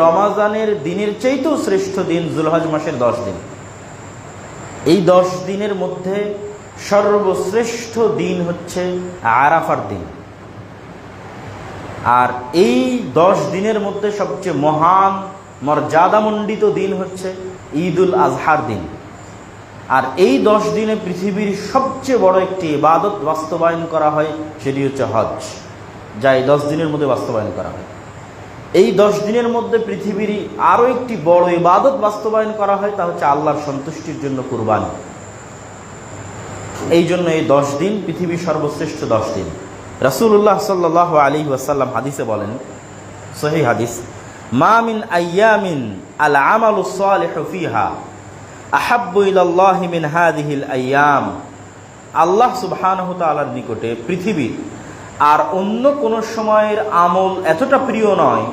রমাজানের দিনের চাইতেও শ্রেষ্ঠ দিন জুলহজ মাসের দশ দিন। এই দশ দিনের মধ্যে সর্বশ্রেষ্ঠ দিন হচ্ছে আরাফার দিন। আর এই দশ দিনের মধ্যে সবচেয়ে মহান, মর্যাদামণ্ডিত দিন হচ্ছে ঈদুল আজহার দিন। আর এই দশ দিনে পৃথিবীর সবচেয়ে বড় একটি ইবাদত বাস্তবায়ন করা হয়, সেটি হচ্ছে হজ। যা এই দশ দিনের মধ্যে বাস্তবায়ন করা হয়। এই দশ দিনের মধ্যে পৃথিবীর আরও একটি বড় ইবাদত বাস্তবায়ন করা হয়, তা হচ্ছে আল্লাহর সন্তুষ্টির জন্য কুরবানি। এই জন্য এই দশ দিন পৃথিবীর সর্বশ্রেষ্ঠ দশ দিন। রাসুল্লাহ সাল্লাহ আলী ওয়াসাল্লাম হাদিসে বলেন, সহি হাদিস মামিন আয়ামিন আল আমালু সালিহু আহাব্বু মিন হাদিহিল আয়াম আল্লাহ সুবহানাহু তাআলার নিকটে পৃথিবীর আর অন্য কোন সময়ের আমল এতটা প্রিয় নয়,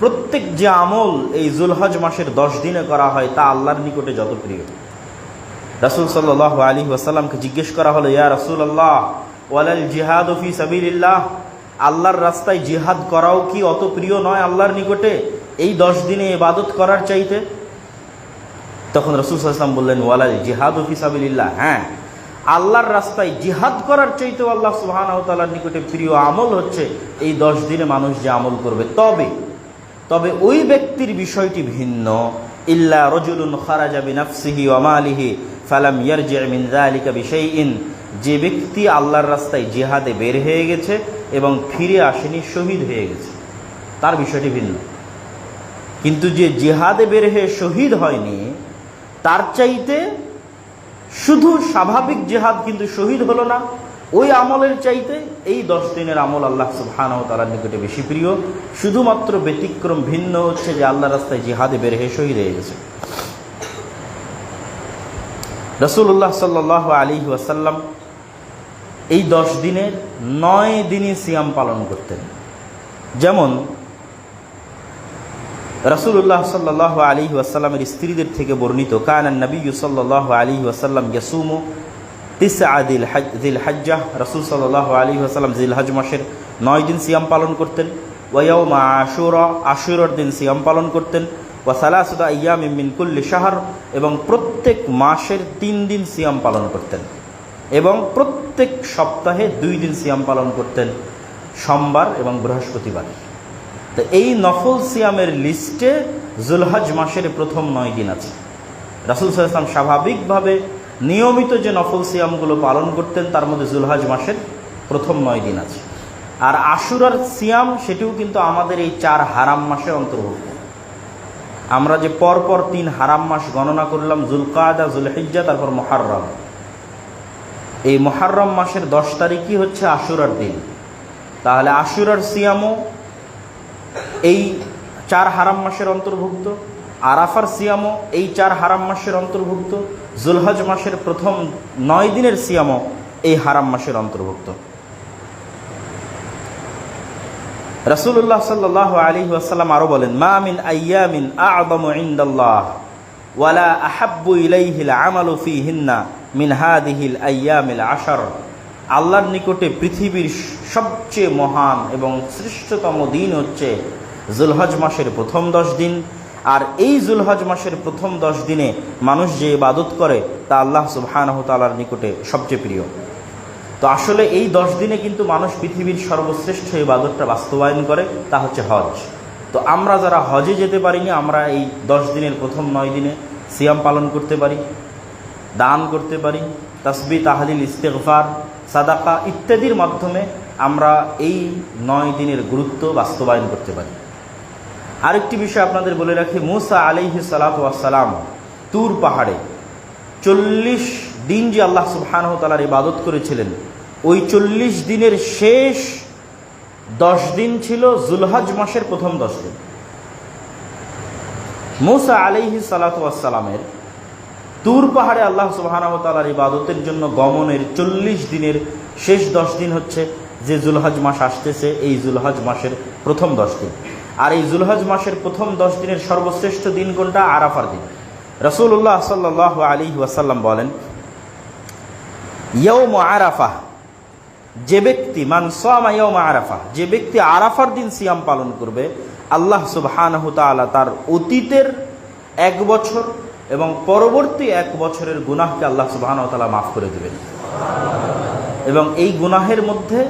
প্রত্যেক যে আমল এই জুলহজ মাসের দশ দিনে করা হয় তা আল্লাহর নিকটে যত প্রিয়। রাসুল সাল্লাহ আলী ওয়াসাল্লামকে জিজ্ঞেস করা হলো, ইয়া রাসুল আল্লাহ ওয়ালাল জিহাদ ফি সাবিল্লাহ আল্লাহর রাস্তায় জিহাদ করাও কি অত প্রিয় নয় আল্লাহর নিকটে? এই দশ দিনে ইবাদত করার চাইতে? তখন রসুল সাল্লাম বললেন, ওয়ালাল জিহাদ ফি সাবিল্লাহ হ্যাঁ আল্লাহর রাস্তায় জিহাদ করার চাইতেও আল্লাহ সুবাহানাহতালার নিকটে প্রিয় আমল হচ্ছে এই দশ দিনে মানুষ যে আমল করবে। তবে তবে ওই ব্যক্তির বিষয়টি ভিন্ন। ইল্লা রজুলুন খারাজা বিনাফসিহি ওয়ামালিহি ফালাম ইয়ারজি মিন যালিকা ইন যে ব্যক্তি আল্লাহর রাস্তায় জিহাদে বের হয়ে গেছে এবং ফিরে আসেনি, শহীদ হয়ে গেছে। তার বিষয়টি ভিন্ন। কিন্তু যে জিহাদে বের হয়ে শহীদ হয়নি, তার চাইতে শুধু স্বাভাবিক জেহাদ কিন্তু শহীদ হলো না, ওই আমলের চাইতে এই দশ দিনের আমল আল্লাহ ওয়া তাআলার নিকটে বেশি প্রিয়। শুধুমাত্র ব্যতিক্রম ভিন্ন হচ্ছে যে আল্লাহ রাস্তায় জিহাদে বের হয়ে শহীদ হয়ে গেছে। রসুল্লাহ সাল্লাহ আলী ওয়াসাল্লাম এই দশ দিনের নয় দিনই সিয়াম পালন করতেন। যেমন রসুল্লাহ সাল্লাহ আলী ওয়াসাল্লামের স্ত্রীদের থেকে বর্ণিত কানান নবী সাল্লাহ আলী ওয়াসাল্লাম ইয়াসুমু তিস আদিল হজ, দিল হজ্জাহ। রসুল সাল্লাহ আলী ওয়াসাল্লাম জিল হজ মাসের নয় দিন সিয়াম পালন করতেন ওয়াউমা আশুরা, আশুরর দিন সিয়াম পালন করতেন ওয়াসালাসুদা ইয়াম মিন কুল্লি শাহর, এবং প্রত্যেক মাসের তিন দিন সিয়াম পালন করতেন এবং প্রত্যেক সপ্তাহে দুই দিন সিয়াম পালন করতেন সোমবার এবং বৃহস্পতিবার। তো এই নফল সিয়ামের লিস্টে জুলহজ মাসের প্রথম নয় দিন আছে। রাসুল সাল্লাম স্বাভাবিকভাবে নিয়মিত যে নফল সিয়ামগুলো পালন করতেন, তার মধ্যে জুলহজ মাসের প্রথম নয় দিন আছে। আর আশুরার সিয়াম, সেটিও কিন্তু আমাদের এই চার হারাম মাসে অন্তর্ভুক্ত। আমরা যে পরপর তিন হারাম মাস গণনা করলাম জুলকাদা জুলহিজ্জা, তারপর মহারম এই মহারম মাসের দশ তারিখই হচ্ছে আশুরার দিন। তাহলে আশুরার সিয়ামও এই চার হারাম মাসের অন্তর্ভুক্ত, আরাফার সিয়ামও এই চার হারাম মাসের অন্তর্ভুক্ত, জুলহজ মাসের প্রথম নয় দিনের সিয়ামও এই হারাম মাসের অন্তর্ভুক্ত। রসুল্লাহ সাল্লাহ আলী ওয়াসাল্লাম আরও বলেন, মা মিন আয়ামিন আবম ইন্দাল্লাহ ওয়ালা আহাব্বু ইলাইহিল আমালু ফি হিন্না মিন হাদিহিল আয়ামিল আশার। আল্লাহর নিকটে পৃথিবীর সবচেয়ে মহান এবং শ্রেষ্ঠতম দিন হচ্ছে জুলহজ মাসের প্রথম দশ দিন। আর এই জুলহজ মাসের প্রথম দশ দিনে মানুষ যে ইবাদত করে, তা আল্লাহ সুবহানাহু তাআলার নিকটে সবচেয়ে প্রিয়। তো আসলে এই দশ দিনে কিন্তু মানুষ পৃথিবীর সর্বশ্রেষ্ঠ ইবাদতটা বাস্তবায়ন করে, তা হচ্ছে হজ। তো আমরা যারা হজে যেতে পারিনি, আমরা এই দশ দিনের প্রথম নয় দিনে সিয়াম পালন করতে পারি, দান করতে পারি, তসবি, তাহলিল, ইস্তেগফার, সাদাকা ইত্যাদির মাধ্যমে আমরা এই নয় দিনের গুরুত্ব বাস্তবায়ন করতে পারি। আরেকটি বিষয় আপনাদের বলে রাখি, মুসা আলিহি সালাতাম তুর পাহাড়ে চল্লিশ দিন যে আল্লাহ সুবহানাহু তালার ইবাদত করেছিলেন, ওই চল্লিশ দিনের শেষ দশ দিন ছিল জুলহাজ মাসের প্রথম দশ দিন। মুসা আলিহি সালাতামের তুর পাহাড়ে আল্লাহ সুবাহানাহ তালার ইবাদতের জন্য গমনের চল্লিশ দিনের শেষ দশ দিন হচ্ছে যে জুলহাজ মাস আসতেছে, এই জুলহাজ মাসের প্রথম দশ দিন। আর এই জুলহজ মাসের প্রথম দশ দিনের সর্বশ্রেষ্ঠ দিন কোনটা? আরাফার দিন। রসুল্লাহ সাল্লাহ আলী ওয়াসাল্লাম বলেন ইয়ৌম আরাফা যে ব্যক্তি, মান ইয়ৌম আরাফা, যে ব্যক্তি আরাফার দিন সিয়াম পালন করবে, আল্লাহ তাআলা তার অতীতের এক বছর এবং পরবর্তী এক বছরের গুনাহকে আল্লাহ তাআলা মাফ করে দেবেন। এবং এই গুনাহের মধ্যে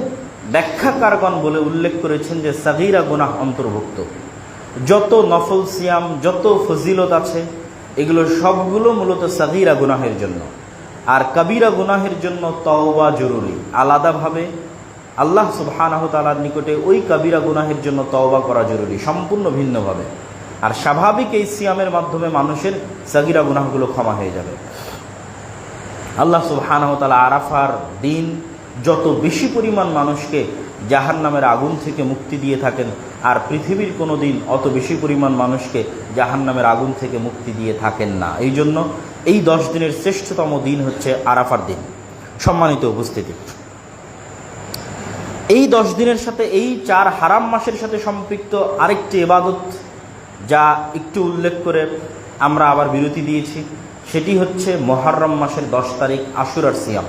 ব্যাখ্যাকারগণ বলে উল্লেখ করেছেন যে সাগিরা গুনাহ অন্তর্ভুক্ত। যত নফল সিয়াম, যত ফজিলত আছে, এগুলো সবগুলো মূলত সাগিরা গুনাহের জন্য। আর কাবিরা গুনাহের জন্য তওবা জরুরি। আলাদাভাবে আল্লাহ সুবহানাহ তাআলার নিকটে ওই কাবিরা গুনাহের জন্য তওবা করা জরুরি, সম্পূর্ণ ভিন্নভাবে। আর স্বাভাবিক এই সিয়ামের মাধ্যমে মানুষের সাগিরা গুনাহগুলো ক্ষমা হয়ে যাবে। আল্লাহ সুবহানাহ তাআলা আরাফার দিন যত বেশি পরিমাণ মানুষকে জাহান নামের আগুন থেকে মুক্তি দিয়ে থাকেন, আর পৃথিবীর কোনো দিন অত বেশি পরিমাণ মানুষকে জাহান নামের আগুন থেকে মুক্তি দিয়ে থাকেন না। এই জন্য এই দশ দিনের শ্রেষ্ঠতম দিন হচ্ছে আরাফার দিন। সম্মানিত উপস্থিতি। এই দশ দিনের সাথে এই চার হারাম মাসের সাথে সম্পৃক্ত আরেকটি এবাদত যা একটু উল্লেখ করে আমরা আবার বিরতি দিয়েছি, সেটি হচ্ছে মহারম মাসের দশ তারিখ আশুরার সিয়াম।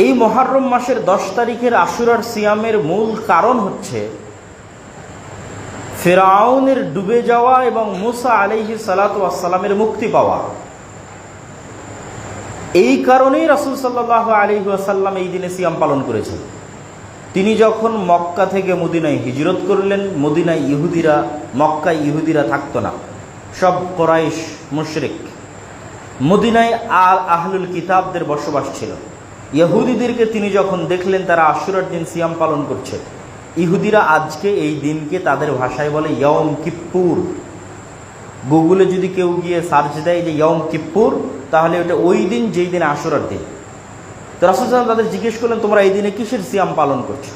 এই মহারম মাসের দশ তারিখের আশুরার সিয়ামের মূল কারণ হচ্ছে ফেরাউনের ডুবে যাওয়া এবং মুসা আলাইহি সালাতামের মুক্তি পাওয়া। এই কারণেই রাসুল সাল্লাহ আলহি আসাল্লাম এই দিনে সিয়াম পালন করেছেন। তিনি যখন মক্কা থেকে মদিনায় হিজরত করলেন, মদিনায় ইহুদিরা, মক্কায় ইহুদিরা থাকতো না। সব কোরাইশ মুশরিক। মদিনায় আল আহলুল কিতাবদের বসবাস ছিল। ইহুদিদেরকে তিনি যখন দেখলেন, তারা আশুরার দিন সিয়াম পালন করছে। ইহুদিরা আজকে এই দিনকে তাদের ভাষায় বলে ইয়ম কিপ্পুর। গুগলে যদি কেউ গিয়ে সার্চ দেয় যে ইয়ম কিপ্পুর, তাহলে ওটা ওই দিন, যেই দিন আশুরার দিন। তো রাসুল তাদের জিজ্ঞেস করলেন, তোমরা এই দিনে কিসের সিয়াম পালন করছ?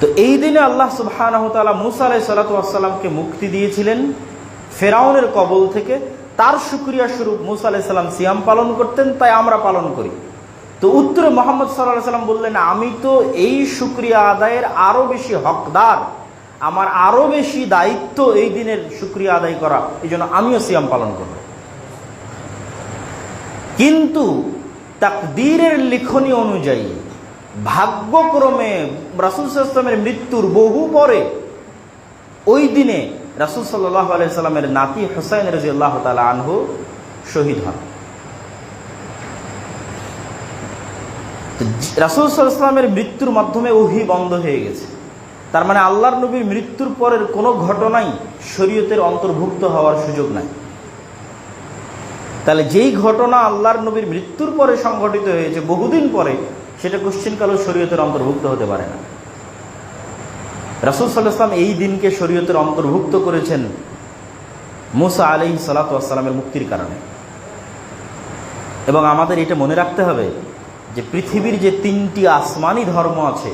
তো এই দিনে আল্লাহ সুবাহ মুসা আলাই সাল্লাতামকে মুক্তি দিয়েছিলেন ফেরাউনের কবল থেকে। তার সুক্রিয়া স্বরূপ মুসা আলাই সাল্লাম সিয়াম পালন করতেন, তাই আমরা পালন করি। তো উত্তরে মোহাম্মদ সাল্লাহ সাল্লাম বললেন, আমি তো এই সুক্রিয়া আদায়ের আরও বেশি হকদার। আমার আরও বেশি দায়িত্ব এই দিনের সুক্রিয়া আদায় করা। এই জন্য আমিও সিয়াম পালন করব। কিন্তু তাকদীরের লিখনী অনুযায়ী ভাগ্যক্রমে রাসুল সাল্লামের মৃত্যুর বহু পরে ওই দিনে রাসুল সাল্লাহ আলাইসাল্লামের নাতি হোসাইন রাজি আল্লাহ তালা আনহু শহীদ হন। রাসুল সাল্লামের মৃত্যুর মাধ্যমে ওহি বন্ধ হয়ে গেছে। তার মানে আল্লাহর নবীর মৃত্যুর পরের কোনো ঘটনাই শরীয়তের অন্তর্ভুক্ত হওয়ার সুযোগ নাই। তাহলে যেই ঘটনা আল্লাহর নবীর মৃত্যুর পরে সংঘটিত হয়েছে, বহুদিন পরে, সেটা কোশ্চিনকালও শরীয়তের অন্তর্ভুক্ত হতে পারে না। রাসুল সাল্লাহাম এই দিনকে শরীয়তের অন্তর্ভুক্ত করেছেন মুসা আলি সালাতামের মুক্তির কারণে। এবং আমাদের এটা মনে রাখতে হবে যে পৃথিবীর যে তিনটি আসমানি ধর্ম আছে,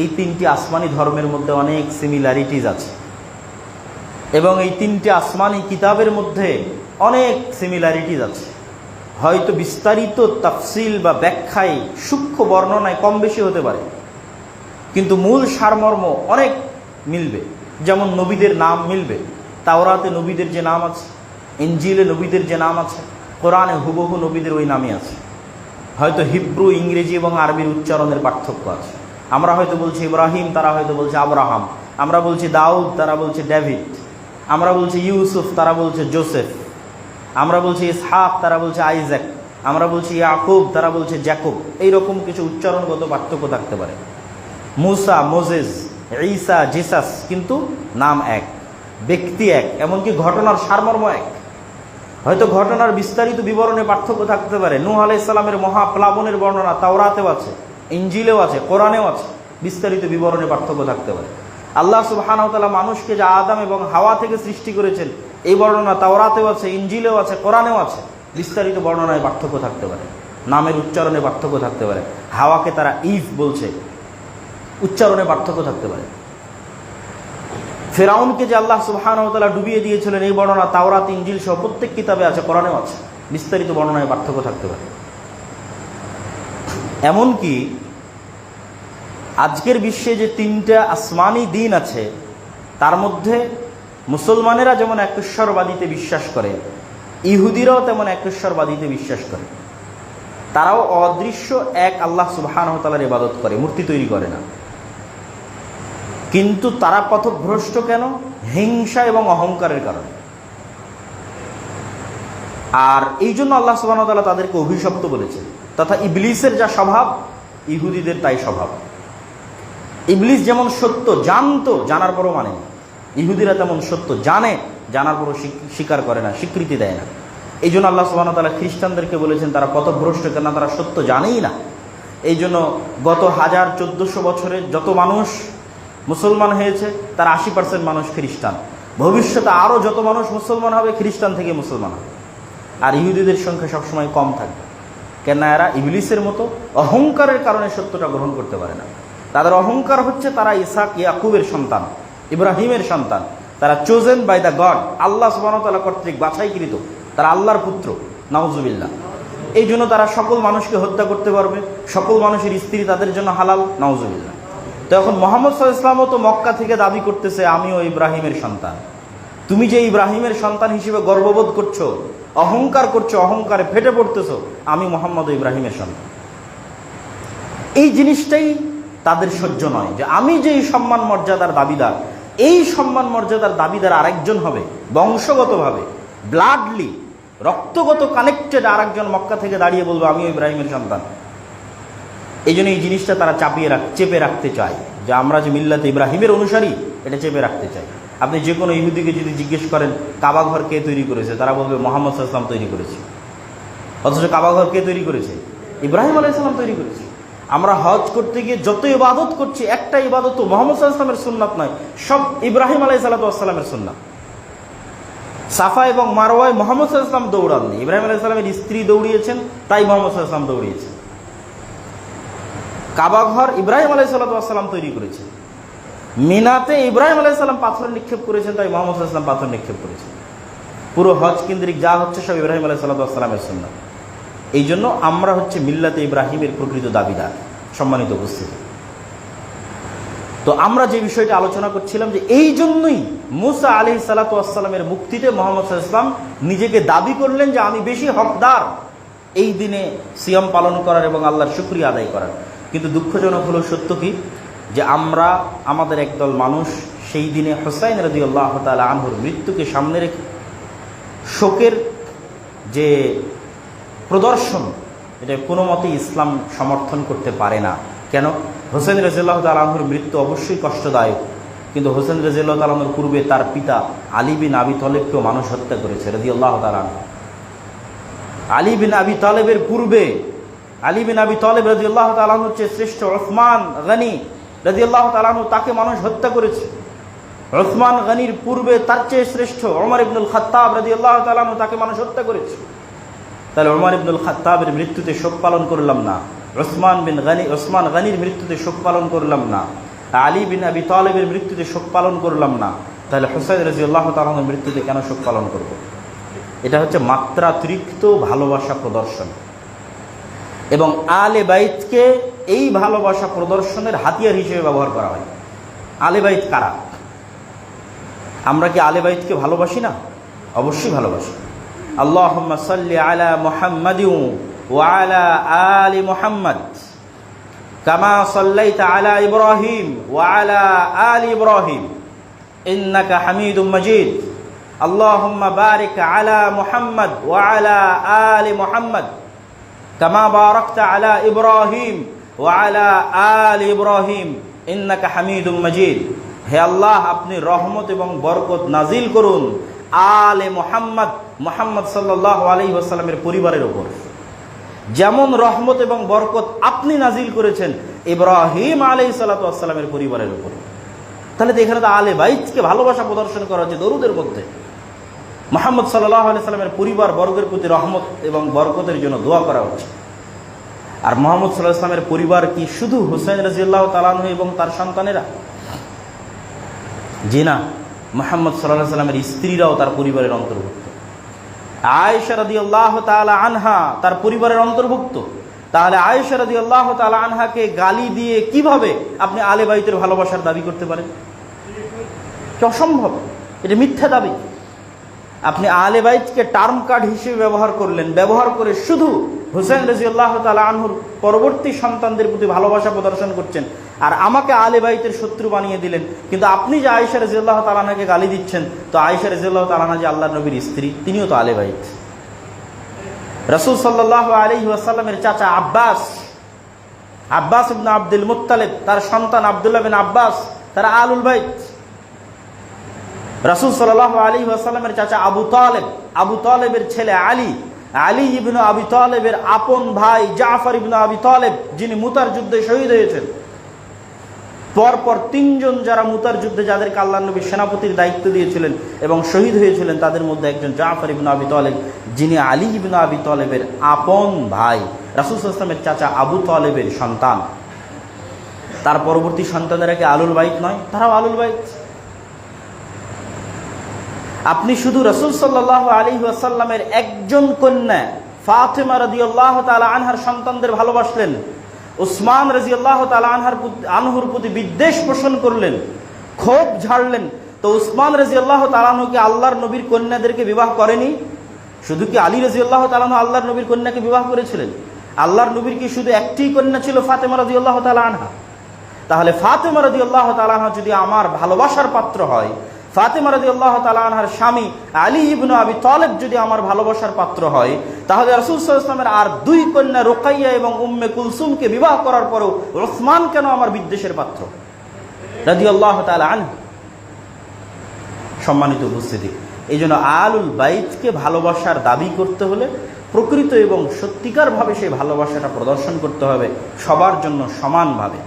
এই তিনটি আসমানি ধর্মের মধ্যে অনেক সিমিলারিটিজ আছে। এবং এই তিনটি আসমানি কিতাবের মধ্যে অনেক সিমিলারিটিজ আছে। হয়তো বিস্তারিত তাফসিল বা ব্যাখ্যায় সূক্ষ্ম বর্ণনায় কম বেশি হতে পারে, কিন্তু মূল সারমর্ম অনেক মিলবে। যেমন নবীদের নাম মিলবে, তাওরাতে নবীদের যে নাম আছে ইঞ্জিলে নবীদের যে নাম আছে, কোরআনে হুবহু নবীদের ওই নামই আছে। হয়তো হিব্রু, ইংরেজি এবং আরবির উচ্চারণের পার্থক্য আছে। আমরা হয়তো বলছি ইব্রাহিম, তারা হয়তো বলছে আব্রাহাম। আমরা বলছি দাউদ, তারা বলছে ডেভিড। আমরা বলছি ইউসুফ, তারা বলছে জোসেফ। আমরা বলছি ইসহাক, তারা বলছে আইজ্যাক। আমরা বলছি ইয়াকুব, তারা বলছে জ্যাকুব। এইরকম কিছু উচ্চারণগত পার্থক্য থাকতে পারে। মুসা মোজেস ঈসা, জিসাস কিন্তু নাম এক, ব্যক্তি এক, এমনকি ঘটনার সারমর্ম এক। হয়তো ঘটনার বিস্তারিত বিবরণে পার্থক্য থাকতে পারে। নূহ আলাই ইসলামের মহাপ্লাবনের বর্ণনা তাওরাতেও আছে ইঞ্জিলেও আছে, কোরআনেও আছে। বিস্তারিত বিবরণে পার্থক্য থাকতে পারে। আল্লাহ সুবাহানতালা মানুষকে যা আদাম এবং হাওয়া থেকে সৃষ্টি করেছেন, এই বর্ণনা তাওরাতেও আছে ইঞ্জিলেও আছে, কোরআনেও আছে। বিস্তারিত বর্ণনায় পার্থক্য থাকতে পারে। নামের উচ্চারণে পার্থক্য থাকতে পারে। হাওয়াকে তারা ইফ বলছে। উচ্চারণে পার্থক্য থাকতে পারে। ফেরাউনকে যে আল্লাহ সুবাহানতালা ডুবিয়ে দিয়েছিলেন, এই বর্ণনা, তাওরাত ইঞ্জিল সহ প্রত্যেক কিতাবে আছে, কোরআনেও আছে। বিস্তারিত বর্ণনায় পার্থক্য থাকতে পারে। এমনকি আজকের বিশ্বে যে তিনটা আসমানি দিন আছে, তার মধ্যে মুসলমানেরা যেমন একেশ্বরবাদীতে বিশ্বাস করে, ইহুদিরাও তেমন একেশ্বরবাদীতে বিশ্বাস করে। তারাও অদৃশ্য এক আল্লাহ সুবাহানতালার ইবাদত করে, মূর্তি তৈরি করে না। কিন্তু তারা পথভ্রষ্ট কেন? হিংসা এবং অহংকারের কারণে। আর এই জন্য আল্লাহ সুবাহতাল্লাহ তাদেরকে অভিশপ্ত বলেছে তথা ইবলিসের যা স্বভাব, ইহুদিদের তাই স্বভাব। ইবলিস যেমন সত্য জানতো, জানার পরও মানে ইহুদিরা তেমন সত্য জানে, জানার পরও স্বীক- স্বীকার করে না, স্বীকৃতি দেয় না। এই জন্য আল্লাহ সুবাহতাল্লাহ খ্রিস্টানদেরকে বলেছেন, তারা পথভ্রষ্ট কেন? তারা সত্য জানেই না। এই জন্য গত হাজার চোদ্দশো বছরে যত মানুষ মুসলমান হয়েছে, তার আশি পার্সেন্ট মানুষ খ্রিস্টান। ভবিষ্যতে আরও যত মানুষ মুসলমান হবে, খ্রিস্টান থেকে মুসলমান হবে। আর ইহুদিদের সংখ্যা সবসময় কম থাকবে। কেন এরা ইবলিসের মতো অহংকারের কারণে সত্যটা গ্রহণ করতে পারে না। তাদের অহংকার হচ্ছে তারা ইসাক, ইয়াকুবের সন্তান, ইব্রাহিমের সন্তান। তারা chosen by the god Allah সুবাহতাল্লাহ কর্তৃক বাছাইকৃত। তারা আল্লাহর পুত্র, নাউজুবিল্লাহ। এই জন্য তারা সকল মানুষকে হত্যা করতে পারবে। সকল মানুষের স্ত্রী তাদের জন্য হালাল, নাউজুবিল্লাহ। তো এখন মোহাম্মদ সাল্লাহ ইসলামও তো মক্কা থেকে দাবি করতেছে, আমিও ইব্রাহিমের সন্তান। তুমি যে ইব্রাহিমের সন্তান হিসেবে গর্ববোধ করছ, অহংকার করছ, অহংকারে ফেটে পড়তেছো, আমি মোহাম্মদ ইব্রাহিমের সন্তান। এই জিনিসটাই তাদের সহ্য নয় যে আমি যে সম্মান মর্যাদার দাবিদার, এই সম্মান মর্যাদার দাবিদার আরেকজন হবে, বংশগতভাবে ব্লাডলি রক্তগত কানেক্টেড আরেকজন মক্কা থেকে দাঁড়িয়ে বলব, আমিও ইব্রাহিমের সন্তান। এই জন্য এই জিনিসটা তারা চাপিয়ে রাখ, চেপে রাখতে চায়। যে আমরা যে মিল্লাতে ইব্রাহিমের অনুসারী, এটা চেপে রাখতে চাই। আপনি যে কোনো ইহুদিকে যদি জিজ্ঞেস করেন কাবাঘর কে তৈরি করেছে, তারা বলবে মোহাম্মদ সাল্লাম তৈরি করেছে। অথচ কাবাঘর কে তৈরি করেছে? ইব্রাহিম আলাইসাল্লাম তৈরি করেছে। আমরা হজ করতে গিয়ে যত ইবাদত করছি, একটা ইবাদত মোহাম্মদ সাল্লামের সুন্নাত নয়, সব ইব্রাহিম আলাই সাল্লাতামের সুন্নাত। সাফা এবং মারওয়ায় মোহাম্মদ সাল্লাম দৌড়াননি। ইব্রাহিম আলাইসাল্লামের স্ত্রী দৌড়িয়েছেন, তাই মোহাম্মদ সাল্লাম দৌড়িয়েছেন। কাবাঘর ইব্রাহিম আলাই সাল্লাম তৈরি করেছেন মিনাতে ইব্রাহিম আলাইসাল্লাম পাথর নিক্ষেপ করেছেন, তাই মোহাম্মদ সাল্লাম পাথর নিক্ষেপ করেছেন। পুরো হজ কেন্দ্রিক যা হচ্ছে সব ইব্রাহিম আলাই সাল্লামের সুন্নাত। এই জন্য আমরা হচ্ছে মিল্লাতে ইব্রাহিমের প্রকৃত দাবিদার, সম্মানিত উপস্থিতি। তো আমরা যে বিষয়টা আলোচনা করছিলাম যে এই জন্যই মুসা আলি সালাতামের মুক্তিতে মোহাম্মদ ইসলাম নিজেকে দাবি করলেন যে আমি বেশি হকদার। এই দিনে সিয়াম পালন করার এবং আল্লাহর শুক্রিয়া আদায় করার। কিন্তু দুঃখজনক হলো সত্য কি? যে আমরা আমাদের একদল মানুষ সেই দিনে হোসাইন রদি আল্লাহ তালা আনহুর মৃত্যুকে সামনে রেখে শোকের যে প্রদর্শন, এটা কোনো মতেই ইসলাম সমর্থন করতে পারে না। কেন? হোসেন রাজিল্লাহ তালাহুর মৃত্যু অবশ্যই কষ্টদায়ক। কিন্তু হোসেন রাজিল্লাহ তালাহুর পূর্বে তার পিতা আলী বিন আবি তলেবকেও মানুষ হত্যা করেছে রাজি আল্লাহ তালাহ আলী বিন আবি তলেবের পূর্বে আলী বিন আবি তলেব রাজি আল্লাহ তালাহ হচ্ছে শ্রেষ্ঠ ওসমান গানি রাজি আল্লাহ তালাহ তাকে মানুষ হত্যা করেছে। ওসমান গানির পূর্বে তার চেয়ে শ্রেষ্ঠ ওমর ইবনুল খত্তাব রাজি আল্লাহ তালাহ তাকে মানুষ হত্যা করেছে। তাহলে ওমর ইবনুল খাত্তাবের মৃত্যুতে শোক পালন করলাম না। ওসমান বিন গানি ওসমান গানির মৃত্যুতে শোক পালন করলাম না। আলী বিন আবি তালেবের মৃত্যুতে শোক পালন করলাম না। তাহলে হোসাইদ রাজি আল্লাহ তালনের মৃত্যুতে কেন শোক পালন করব। এটা হচ্ছে মাত্রাতিরিক্ত ভালোবাসা প্রদর্শন। এবং আলে বাইতকে এই ভালোবাসা প্রদর্শনের হাতিয়ার হিসেবে ব্যবহার করা হয়। আলে বাইত কারা? আমরা কি আলে বাইতকে ভালোবাসি না? অবশ্যই ভালোবাসি। আল্লাহ সাল্লি আলা মোহাম্মদ ওয়ালা আলী মোহাম্মদ, কামা সাল্লাইতা আলা ইব্রাহিম ওয়ালা আলী ইব্রাহিম, ইন্নাকা হামিদ মজিদ। আল্লাহ বারিক আলা মোহাম্মদ ওয়ালা আলি মোহাম্মদ। কামা বারাকতা আলা ইব্রাহিম ওয়া আলা আল ইব্রাহিম, ইন্নাকা হামিদুম মাজিদ। হে আল্লাহ, আপনি রহমত এবং বরকত নাজিল করুন আলে মোহাম্মদ মোহাম্মদ সাল্লাহ আলি ওসালামের পরিবারের ওপর যেমন রহমত এবং বরকত আপনি নাজিল করেছেন ইব্রাহিম আলি সাল্লাতামের পরিবারের ওপর তাহলে তো এখানে তো আলে বাইতকে ভালোবাসা প্রদর্শন করা হচ্ছে দরুদের মধ্যে। মোহাম্মদ সাল্লাহ সাল্লামের পরিবার বর্গের প্রতি রহমত এবং বরকতের জন্য দোয়া করা হচ্ছে আর মোহাম্মদ সাল্লাহ পরিবার কি শুধু হুসাইন রাজিয়াল্লাহ তালানহ এবং তার সন্তানেরা? জি না, মোহাম্মদ সাল্লাহ সাল্লামের স্ত্রীরাও তার পরিবারের অন্তর্ভুক্ত। আয়েশা রাদি আল্লাহ তালা আনহা তার পরিবারের অন্তর্ভুক্ত। তাহলে আয়েশা রাদি আল্লাহ তালা আনহাকে গালি দিয়ে কীভাবে আপনি আলে বাইতের ভালোবাসার দাবি করতে পারেন? অসম্ভব! এটা মিথ্যা দাবি। আপনি আলে বাইতকে টার্ম কার্ড হিসেবে ব্যবহার করলেন। ব্যবহার করে শুধু হুসেন রাজি আল্লাহ তালা আনহুর পরবর্তী সন্তানদের প্রতি ভালোবাসা প্রদর্শন করছেন আর আমাকে আলে বাইতের শত্রু বানিয়ে দিলেন। কিন্তু আপনি যে আয়েশা রাজিয়াল্লাহ তালানাকে গালি দিচ্ছেন, তো আয়েশা রাজিয়াল্লাহ তালানা যে আল্লাহ নবীর স্ত্রী, তিনিও তো আলে বাইত। রসুল সাল্লাহ আলী ওয়াসাল্লামের চাচা আব্বাস আব্বাস আব্দুল মুত্তালেব, তার সন্তান আবদুল্লাহ বিন আব্বাস, তারা আলুল বাইত। রসুল সাল্লাহ আলী ওয়াসাল্লামের চাচা আবু তালেব, আবু তালেবের ছেলে আলী আলী ইবনু আবি তালেবের আপন ভাই জাফর ইবনু আবি তালেব, যিনি মুতার যুদ্ধে শহীদ হয়েছেন। পরপর তিনজন যারা মুতার যুদ্ধে যাদেরকে আল্লাহ নবী সেনাপতির দায়িত্ব দিয়েছিলেন এবং শহীদ হয়েছিলেন, তাদের মধ্যে একজন জাফর ইবনু আবি তালেব, যিনি আলী ইবনু আবি তালেবের আপন ভাই, রাসুল ইসলামের চাচা আবু তালেবের সন্তান। তার পরবর্তী সন্তানেরা কি আলুল বাইক নয়? তারাও আলুল বাইত। আপনি শুধু রসুল সাল্লাহ আলী আসাল্লামের একজন কন্যা ফাতেমা রাজি আল্লাহ তালা আনহার সন্তানদের ভালোবাসলেন, উসমান রাজি আল্লাহ তালা আনহার আনহুর প্রতি বিদ্বেষ পোষণ করলেন, ক্ষোভ ঝাড়লেন। তো উসমান রাজি আল্লাহ তালানহকে আল্লাহর নবীর কন্যাদেরকে বিবাহ করেনি? শুধু কি আলী রাজি আল্লাহ তালাহ আল্লাহর নবীর কন্যাকে বিবাহ করেছিলেন? আল্লাহর নবীর কি শুধু একটি কন্যা ছিল ফাতেমা রাজি আল্লাহ তালা আনহা? তাহলে ফাতেমা রাজি আল্লাহ তালাহা যদি আমার ভালোবাসার পাত্র হয় ফাতেমা রাজি আল্লাহ তালাহার স্বামী আলী ইবনু আবি তলেব যদি আমার ভালোবাসার পাত্র হয়, তাহলে রসুল ইসলামের আর দুই কন্যা রোকাইয়া এবং উম্মে কুলসুমকে বিবাহ করার পরেও ওসমান কেন আমার বিদ্বেষের পাত্র? রাজি আল্লাহ তালা আন সম্মানিত উপস্থিতি এই জন্য আলুল বাইতকে ভালোবাসার দাবি করতে হলে প্রকৃত এবং সত্যিকারভাবে সেই ভালোবাসাটা প্রদর্শন করতে হবে সবার জন্য সমানভাবে।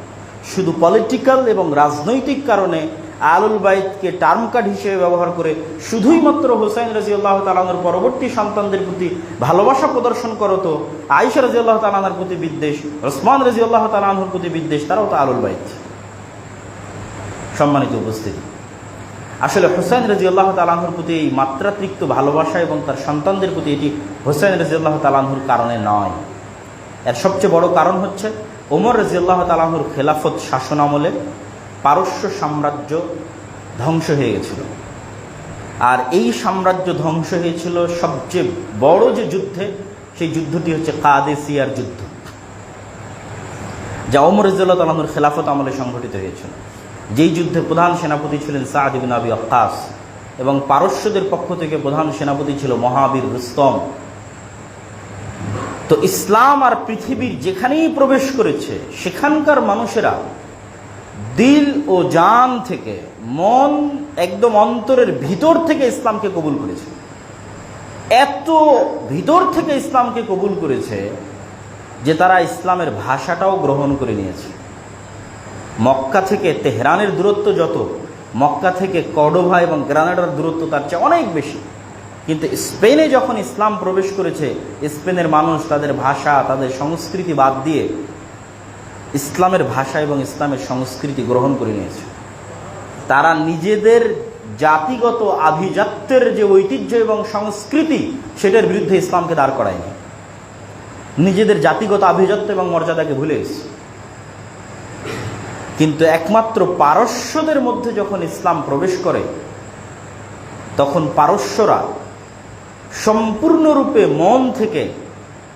শুধু পলিটিক্যাল এবং রাজনৈতিক কারণে আলুল বাইতকে টার্ম কার্ড হিসেবে ব্যবহার করে শুধুই মাত্র হোসাইন রাজিউল্লাহ তালানোর পরবর্তী সন্তানদের প্রতি ভালোবাসা প্রদর্শন করো তো। আইসা রাজিউল্লাহ তালানার প্রতি বিদ্বেষ, ওসমান রাজিউল্লাহ তালাহুর প্রতি বিদ্বেষ, তারাও তো আলুল বাইত। সম্মানিত উপস্থিতি। আসলে হোসেন রাজি আল্লাহ তালাহুর প্রতি এই মাত্রাতিরিক্ত ভালোবাসা এবং তার সন্তানদের প্রতি এটি হোসেন রাজি আল্লাহ তালাহুর কারণে নয়। এর সবচেয়ে বড় কারণ হচ্ছে ওমর রাজি আল্লাহ তালাহুর খেলাফত শাসন আমলে পারস্য সাম্রাজ্য ধ্বংস হয়ে গেছিল। আর এই সাম্রাজ্য ধ্বংস হয়েছিল সবচেয়ে বড় যে যুদ্ধে, সেই যুদ্ধটি হচ্ছে কাদেসিয়ার যুদ্ধ, যা ওমর রাজিউল্লাহ তালাহুর খেলাফত আমলে সংঘটিত হয়েছিল। যেই যুদ্ধে প্রধান সেনাপতি ছিলেন সাদ ইবিন আবি আক্কাস এবং পারস্যদের পক্ষ থেকে প্রধান সেনাপতি ছিল মহাবীর রুস্তম। তো ইসলাম আর পৃথিবীর যেখানেই প্রবেশ করেছে, সেখানকার মানুষেরা দিল ও জান থেকে, মন একদম অন্তরের ভিতর থেকে ইসলামকে কবুল করেছে। এত ভিতর থেকে ইসলামকে কবুল করেছে যে তারা ইসলামের ভাষাটাও গ্রহণ করে নিয়েছে। মক্কা থেকে তেহরানের দূরত্ব যত, মক্কা থেকে কর্ডোভা এবং গ্রানাডার দূরত্ব তার চেয়ে অনেক বেশি। কিন্তু স্পেনে যখন ইসলাম প্রবেশ করেছে, স্পেনের মানুষ তাদের ভাষা, তাদের সংস্কৃতি বাদ দিয়ে ইসলামের ভাষা এবং ইসলামের সংস্কৃতি গ্রহণ করে নিয়েছে। তারা নিজেদের জাতিগত আভিজাত্যের যে ঐতিহ্য এবং সংস্কৃতি, সেটার বিরুদ্ধে ইসলামকে দাঁড় করায়নি। নিজেদের জাতিগত আভিজাত্য এবং মর্যাদাকে ভুলে এসেছে। কিন্তু একমাত্র পারস্যদের মধ্যে যখন ইসলাম প্রবেশ করে, তখন পারস্যরা সম্পূর্ণরূপে মন থেকে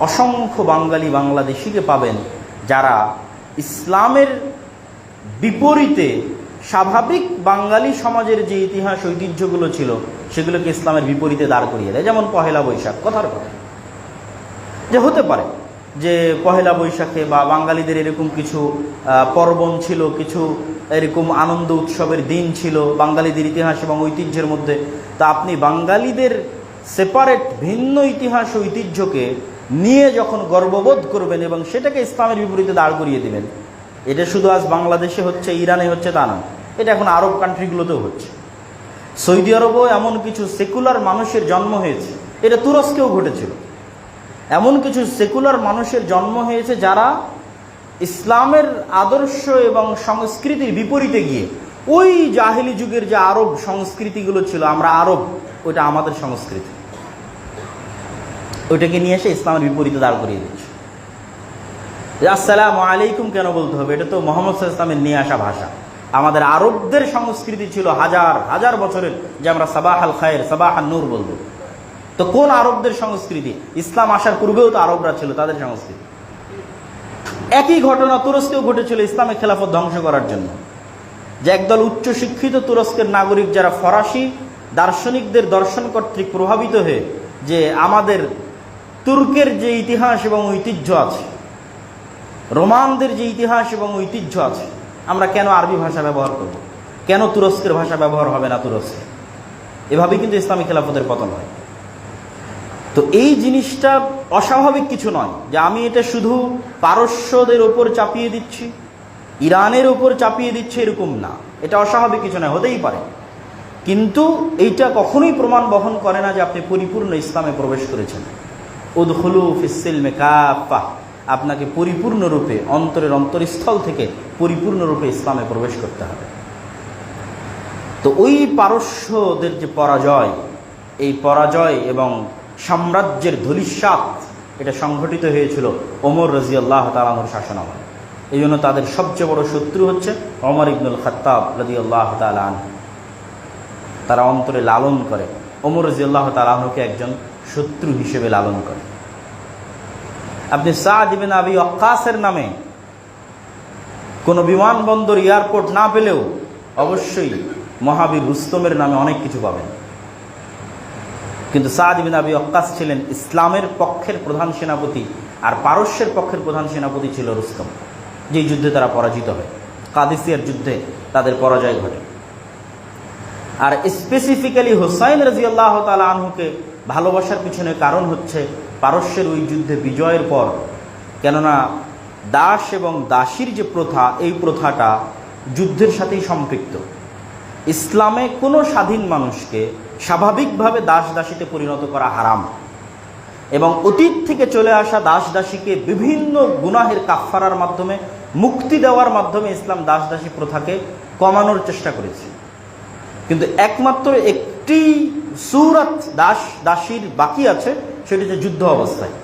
অসংখ্য বাঙালি বাংলাদেশিকে পাবেন যারা ইসলামের বিপরীতে স্বাভাবিক বাঙালি সমাজের যে ইতিহাস, ঐতিহ্যগুলো ছিল, সেগুলোকে ইসলামের বিপরীতে দাঁড় করিয়ে দেয়। যেমন পহেলা বৈশাখ, কথার কথা। যে হতে পারে যে পহেলা বৈশাখে বা বাঙালিদের এরকম কিছু পর্বণ ছিল, কিছু এরকম আনন্দ উৎসবের দিন ছিল বাঙালিদের ইতিহাস এবং ঐতিহ্যের মধ্যে, তা আপনি বাঙালিদের সেপারেট ভিন্ন ইতিহাস, ঐতিহ্যকে নিয়ে যখন গর্ববোধ করবেন এবং সেটাকে ইসলামের বিপরীতে দাঁড় করিয়ে দিবেন, এটা শুধু আজ বাংলাদেশে হচ্ছে, ইরানে হচ্ছে তা না, এটা এখন আরব কান্ট্রিগুলোতেও হচ্ছে। সৌদি আরবেও এমন কিছু সেকুলার মানুষের জন্ম হয়েছে, এটা তুরস্কেও ঘটেছিল। এমন কিছু সেকুলার মানুষের জন্ম হয়েছে যারা ইসলামের আদর্শ এবং সংস্কৃতির বিপরীতে গিয়ে, ওই জাহিলি যুগের যে আরব সংস্কৃতিগুলো ছিল, আমরা আরব, ওইটা আমাদের সংস্কৃতি। ওইটাকে নিয়ে এসে ইসলামের বিপরীতে দাঁড় করিয়ে দিচ্ছে। যে আসসালাম আলাইকুম কেন বলতে হবে? এটা তো মোহাম্মদ ইসলামের নিয়ে আসা ভাষা। আমাদের আরবদের সংস্কৃতি ছিল হাজার হাজার বছরের, যে আমরা সাবাহ আল খায়ের সাবাহ আল নূর বলব। তো কোন আরবদের সংস্কৃতি? ইসলাম আসার পূর্বেও তো আরবরা ছিল, তাদের সংস্কৃতি। একই ঘটনা তুরস্কেও ঘটেছিল ইসলামের খেলাফত ধ্বংস করার জন্য। যে একদল উচ্চ শিক্ষিত তুরস্কের নাগরিক যারা ফরাসি দার্শনিকদের দর্শন কর্তৃক প্রভাবিত হয়ে, যে আমাদের তুর্কের যে ইতিহাস এবং ঐতিহ্য আছে, রোমানদের যে ইতিহাস এবং ঐতিহ্য আছে, আমরা কেন আরবি ভাষা ব্যবহার করব? কেন তুরস্কের ভাষা ব্যবহার হবে না তুরস্কে? এভাবেই কিন্তু ইসলামী খেলাফতের পতন হয়। তো এই জিনিসটা অস্বাভাবিক কিছু নয় যে আমি এটা শুধু পারস্যদের ওপর চাপিয়ে দিচ্ছি, ইরানের ওপর চাপিয়ে দিচ্ছি এরকম না। এটা অস্বাভাবিক কিছু নয়, হতেই পারে। কিন্তু এইটা কখনোই প্রমাণ বহন করে না যে আপনি পরিপূর্ণ ইসলামে প্রবেশ করেছেন। উদখুলু ফিসিলমে কাফা আপনাকে পরিপূর্ণরূপে, অন্তরের অন্তরস্থল থেকে পরিপূর্ণরূপে ইসলামে প্রবেশ করতে হবে। তো ওই পারস্যদের যে পরাজয়, এই পরাজয় এবং সাম্রাজ্যের ধলিস্বাত এটা সংঘটিত হয়েছিল ওমর রাজি আল্লাহ তালামর শাসনামলে। এই জন্য তাদের সবচেয়ে বড় শত্রু হচ্ছে অমর ইবনুল খত্তাব রাজি আল্লাহ তালান তারা অন্তরে লালন করে। ওমর রাজি আল্লাহ তালাহকে একজন শত্রু হিসেবে লালন করে। আপনি সাদ ইবেন আবি অক্কাসের নামে কোনো বিমানবন্দর, এয়ারপোর্ট না পেলেও অবশ্যই মহাবীর রুস্তমের নামে অনেক কিছু পাবেন। কিন্তু সাদ বিন আবি অক্কাস ছিলেন ইসলামের পক্ষের প্রধান সেনাপতি আর পারস্যের পক্ষের প্রধান সেনাপতি ছিল রুস্তম, যেই যুদ্ধে তারা পরাজিত হয়। কাদিসিয়ার যুদ্ধে তাদের পরাজয় ঘটে। আর স্পেসিফিক্যালি হোসাইন রাজি আল্লাহ তালা আনহুকে ভালোবাসার পিছনে কারণ হচ্ছে পারস্যের ওই যুদ্ধে বিজয়ের পর। কেননা দাস এবং দাসীর যে প্রথা, এই প্রথাটা যুদ্ধের সাথেই সম্পৃক্ত। ইসলামে কোনো স্বাধীন মানুষকে স্বাভাবিকভাবে দাস দাসীতে পরিণত করা হারাম। এবং অতীত থেকে চলে আসা দাস দাসীকে বিভিন্ন গুনাহের কাফফারার মাধ্যমে, মুক্তি দেওয়ার মাধ্যমে ইসলাম দাস দাসী প্রথাকে কমানোর চেষ্টা করেছে। কিন্তু একমাত্র একটি সুরাত দাস, দাসীর বাকি আছে, সেটি হচ্ছে যুদ্ধ অবস্থায়।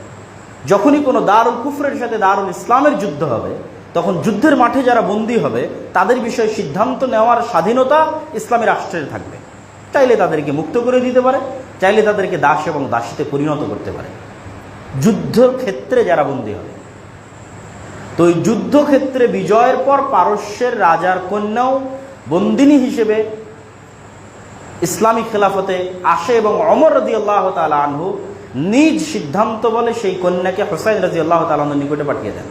যখনই কোনো দারুল কুফরের সাথে দারুল ইসলামের যুদ্ধ হবে, তখন যুদ্ধের মাঠে যারা বন্দী হবে, তাদের বিষয়ে সিদ্ধান্ত নেওয়ার স্বাধীনতা ইসলামী রাষ্ট্রের থাকবে। চাইলে তাদেরকে মুক্ত করে দিতে পারে, চাইলে তাদেরকে দাস এবং দাসীতে পরিণত করতে পারে। যুদ্ধ ক্ষেত্রে যারা বন্দী হবে, তো ওই যুদ্ধক্ষেত্রে বিজয়ের পর পারস্যের রাজার কন্যাও বন্দিনী হিসেবে ইসলামী খেলাফতে আসে এবং অমর রাজি আল্লাহ তালা আনহু নিজ সিদ্ধান্ত বলে সেই কন্যাকে হোসাইন রাজি আল্লাহ তালাহুর নিকটে পাঠিয়ে দেন।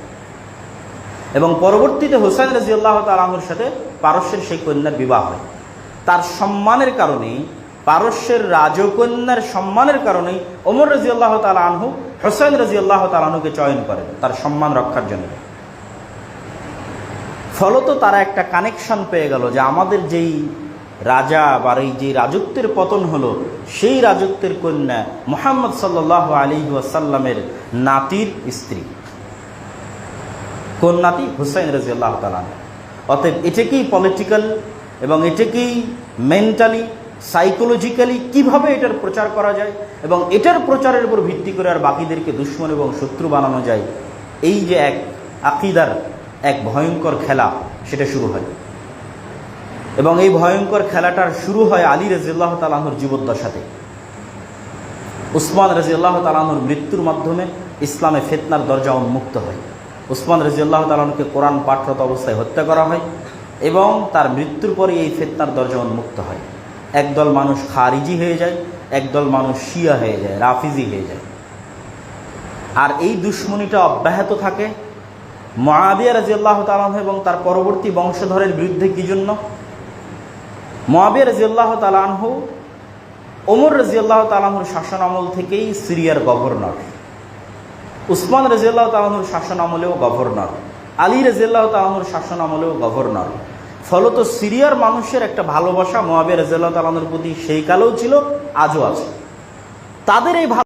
এবং পরবর্তীতে হোসাইন রাজি আল্লাহ তালাহুর সাথে পারস্যের সেই কন্যার বিবাহ হয়। তার সম্মানের কারণেই, পারস্যের রাজকন্যার সম্মানের কারণেই ওমর রাজি আল্লাহ তালা আনহু হোসাইন রাজি আল্লাহ তালাহুকে চয়ন করেন তার সম্মান রক্ষার জন্য। ফলত তারা একটা কানেকশন পেয়ে গেল যে আমাদের যেই রাজা বা এই যে রাজত্বের পতন হলো, সেই রাজত্বের কন্যা মোহাম্মদ সাল্লাহ আলী ওয়াসাল্লামের নাতির স্ত্রী। কোন নাতি? হুসাইন রাজি আল্লাহ তালান অতএব এটাকেই পলিটিক্যাল এবং এটাকেই মেন্টালি সাইকোলজিক্যালি কীভাবে এটার প্রচার করা যায় এবং এটার প্রচারের উপর ভিত্তি করে আর বাকিদেরকে দুশ্মন এবং শত্রু বানানো যায়, এই যে এক আকিদার এক ভয়ঙ্কর খেলা, সেটা শুরু হয়। এবং এই ভয়ঙ্কর খেলাটার শুরু হয় আলী রাজিয়াল্লাহ তালাহুর জীবদ্দশাতে। উসমান রাজিয়াল্লাহ তালাহুর মৃত্যুর মাধ্যমে ইসলামে ফেতনার দরজা উন্মুক্ত হয়। উসমান রাজিয়াল্লাহ তালাহকে কোরআন পাঠরত অবস্থায় হত্যা করা হয় এবং তার মৃত্যুর পরে এই ফেতনার দরজা উন্মুক্ত হয়। একদল মানুষ খারিজি হয়ে যায়, একদল মানুষ শিয়া হয়ে যায়, রাফিজি হয়ে যায়। আর এই দুশ্মনীটা অব্যাহত থাকে। মহাবিয়া রাজিয়াল্লাহ তালাহ এবং তার পরবর্তী বংশধরের বিরুদ্ধে কি জন্য? মহাবিয়া রাজিউল্লাহ তালাহ ওমর রাজিউল্লাহ তালাহুর শাসন আমল থেকেই সিরিয়ার গভর্নর। উসমান রাজিউল্লাহ তালাহুর শাসন আমলেও গভর্নর। আলী রাজিউল্লাহ তালাহুর শাসন আমলেও গভর্নর। ফলত সিরিয়ার মানুষের একটা ভালোবাসা মহাবিয়া রাজিউল্লাহ তালাহুর প্রতি সেই কালেও ছিল, আজও আছে। তাদের এই